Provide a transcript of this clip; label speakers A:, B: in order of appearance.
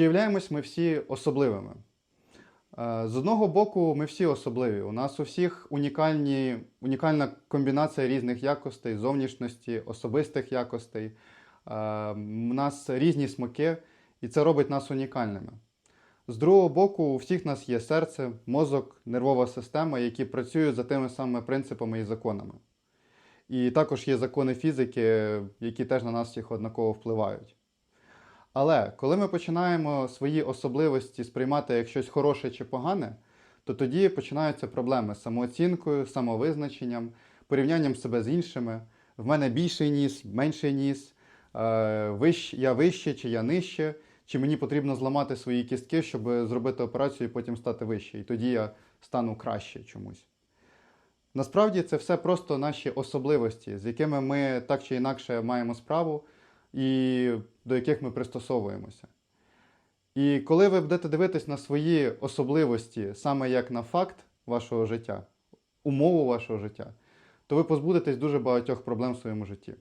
A: Чи являємось ми всі особливими? Е, З одного боку, ми всі особливі. У нас у всіх унікальні, унікальна комбінація різних якостей, зовнішності, особистих якостей. Е, У нас різні смаки, і це робить нас унікальними. З другого боку, у всіх нас є серце, мозок, нервова система, які працюють за тими самими принципами і законами. І також є закони фізики, які теж на нас всіх однаково впливають. Але коли ми починаємо свої особливості сприймати як щось хороше чи погане, то тоді починаються проблеми з самооцінкою, самовизначенням, порівнянням себе з іншими. В мене більший ніс, менший ніс, е, я вище чи я нижче, чи мені потрібно зламати свої кістки, щоб зробити операцію і потім стати вище. І тоді я стану краще чомусь. Насправді це все просто наші особливості, з якими ми так чи інакше маємо справу і до яких ми пристосовуємося. І коли ви будете дивитись на свої особливості саме як на факт вашого життя, умову вашого життя, то ви позбудетесь дуже багатьох проблем в своєму житті.